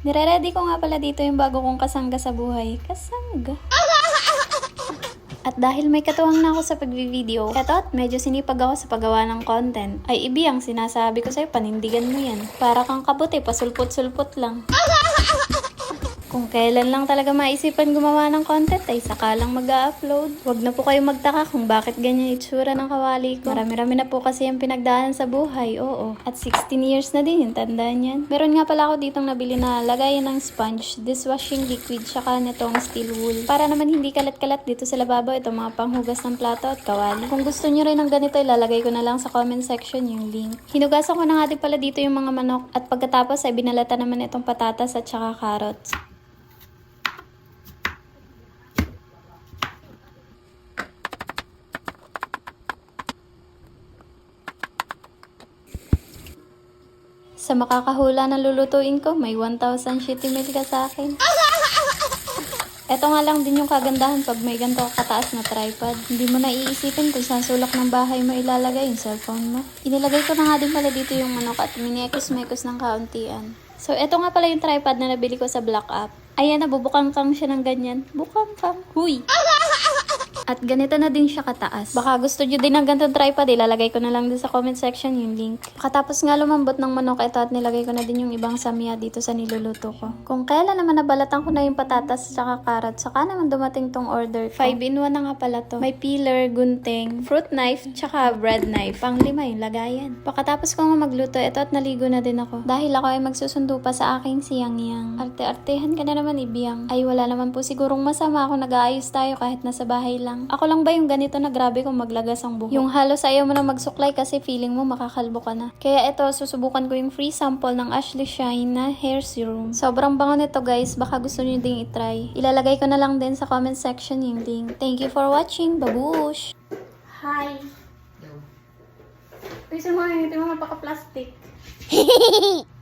Nire-ready ko nga pala dito yung bago kong kasangga sa buhay. Kasangga? At dahil may katuwang na ako sa pagbi-video, eto at medyo sinipag ako sa paggawa ng content, ay ibi ang sinasabi ko sa'yo, panindigan mo yan. Para kang kabuti, pasulpot-sulpot lang. Kung kailan lang talaga maisipan gumawa ng content ay saka lang mag-upload. Huwag na po kayo magtaka kung bakit ganyan itsura ng kawali ko. Marami-rami na po kasi yung pinagdaanan sa buhay, oo. At 16 years na din yung tandaan yan. Meron nga pala ako ditong nabili na lagayan ng sponge, dishwashing liquid, saka nitong steel wool. Para naman hindi kalat-kalat dito sa lababo itong mga panghugas ng plato at kawali. Kung gusto nyo rin ng ganito, ilalagay ko na lang sa comment section yung link. Hinugasan ko na nga din pala dito yung mga manok at pagkatapos ay binalata naman itong patatas at saka carrots. Sa makakahula na lulutuin ko, may 1,000 shitty meal ka sa akin. Ito nga lang din yung kagandahan pag may ganito kataas na tripod. Hindi mo na iisipin kung saan sulok ng bahay mo ilalagay yung cellphone mo. Inilagay ko na nga din pala dito yung manok at minekos-mekos ng kauntian. So, ito nga pala yung tripod na nabili ko sa Black App. Ayan, nabubukang kang siya ng ganyan. Bukang kang. Huy! At ganito na din siya kataas. Baka gusto nyo din ng ganitong tripod, ilalagay ko na lang din sa comment section yung link. Katapos nga lumambot ng manok ito at nilagay ko na din yung ibang samya dito sa niluluto ko. Kung kailan naman nabalatan ko na yung patatas at saka carrot, saka naman dumating tong order ko. 5 in 1 na nga pala to. May peeler, gunting, fruit knife, tsaka bread knife. Pang lima yung lagayan. Pagkatapos ko nga magluto ito at naligo na din ako. Dahil ako ay magsusundo pa sa aking siyang-yang. Arte-artehan ka na naman ibiyang. Ay wala naman po sigurong masama kung nag-aayos tayo kahit nasa bahay lang. Ako lang ba yung ganito na grabe kung maglagas ang buhok? Yung halos ayaw mo na magsuklay kasi feeling mo makakalbo ka na. Kaya ito, susubukan ko yung free sample ng Ashley Shine na hair serum. Sobrang bango nito guys, baka gusto nyo ding itry. Ilalagay ko na lang din sa comment section yung link. Thank you for watching, babush! Hi! Uy, sir mo, hindi mo mapaka-plastic.